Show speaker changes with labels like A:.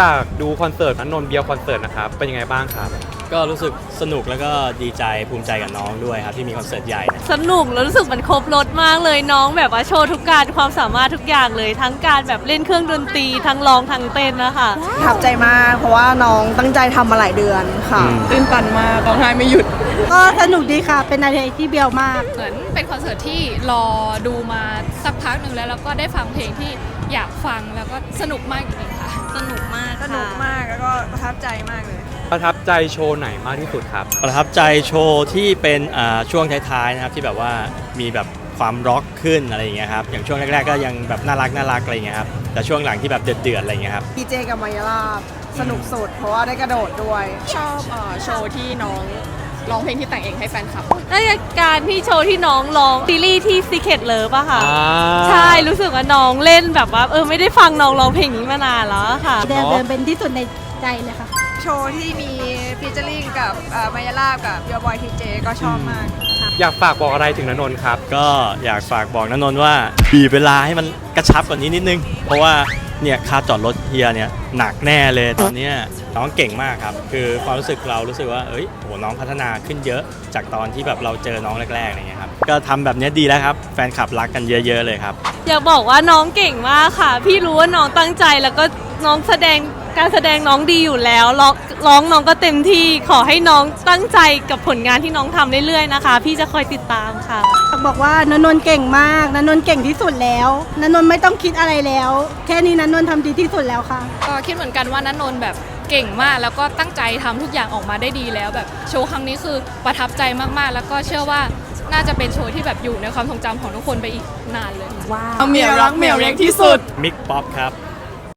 A: จากดูคอนเสิร์ตนันนนท์เบียร์คอนเสิร์ตนะครับ เป็นยังไงบ้างครับ
B: ก็รู้สึกสนุกแล้วก็ดีใจภูมิใจกับน้องด้วยครับ ที่มีคอนเสิร์ตใหญ่นะ
C: สนุกแล้วรู้สึกมันครบรถมากเลยน้องแบบว่าโชว์ทุกการความสามารถทุกอย่างเลย ทั้งการแบบเล่นเครื่องดนตรีทั้งร้องทั้งเต้นนะคะ
D: ประทับใจมาก เพราะว่าน้องตั้งใจทำมาหลายเดือนค่ะ
A: อืม
D: ตื้นตันมากร้องไห้ไม่หยุด
E: ก็สนุกดีค่ะ เป็นอะไรที่เบียวมาก
F: เหมือนเป็นคอนเสิร์ตที่รอดูมาสักพักหนึ่งแล้วแล้วก็ได้ฟังเพลงที่อยากฟังแล้วก็สนุกมากจริงๆค่ะ
C: สนุกมาก
D: ส นุกมากแล้วก็ประทับใจมากเลย
A: ประทับใจโชว์ไหนมากที่สุดครับ
B: ประทับใจโชว์ที่เป็นอ่าช่วงท้ายๆนะครับที่แบบว่ามีแบบความร็อกขึ้นอะไรอย่างเงี้ยครับอย่างช่วงแรกๆก็ยังแบบน่ารักน่ารักอะไรอย่างเงี้ยครับแต่ช่วงหลังที่แบบเดือดๆอะไรอย่างเงี้ยครับ
D: ดีเจกับมายาลาบสนุกสุดเพราะว่าได้กระโดดด้วย
G: ชอบเอ่อโชว์ที่น้อง ร้องเพลงที่แต่งเองให้แฟนคลับ
C: น่าจะการที่โชว์ที่น้องร้องซีรีส์ที่ Secret Love อะค่ะ
A: อ่า
C: ใช่ รู้สึกว่าน้องเล่นแบบว่าเออไม่ได้ฟังน้องร้องเพลงนี้มานานแล้วอะค่ะ
E: เดินเดินเป็นที่สุดในใจเลยค่ะ
D: โชว์ที่มีฟีเจอริ่งกับมายาลาบกับยอบอยทีเจก็ชอบมาก
A: อยากฝากบอกอะไรถึงนันนนท์ครับ
B: ก็อยากฝากบอกนนนท์ว่าบีบเวลาให้มันกระชับกว่านี้นิดนึง เพราะว่า เนี่ยค่าจอดรถเฮียเนี่ยหนักแน่เลยตอนเนี้ยน้องเก่งมากครับ คือความรู้สึกเรารู้สึกว่าเอ้ยโหน้องพัฒนาขึ้นเยอะ จากตอนที่แบบเราเจอน้องแรกๆอะไรเงี้ยครับก็ทำแบบเนี้ยดีแล้วครับ แฟนคลับรักกันเยอะ ๆ เลยครับ
C: อยากบอกว่าน้องเก่งมากค่ะ พี่รู้ว่าน้องตั้งใจแล้วก็น้องแสดง การแสดงน้องดีอยู่แล้วร้องร้องน้องก็เต็มที่ขอให้น้องตั้งใจกับผลงานที่น้องทำเรื่อยๆนะคะ พี่จะคอยติดตามค่ะ
E: บอกว่านนนท์เก่งมากนนนท์เก่งที่สุดแล้วนนนท์ไม่ต้องคิดอะไรแล้ว แค่นี้นนนท์ทำดีที่สุดแล้วค่ะ
F: ก็คิดเหมือนกันว่านันนนท์แบบเก่งมากแล้วก็ตั้งใจทำทุกอย่างออกมาได้ดีแล้ว แบบโชว์ครั้งนี้คือประทับใจมากๆ แล้วก็เชื่อว่าน่าจะเป็นโชว์ที่แบบอยู่ในความทรงจำของทุกคนไปอีกนานเลย
G: เอาเมียรักเมียเล็กที่สุด
B: มิกป๊อปครับ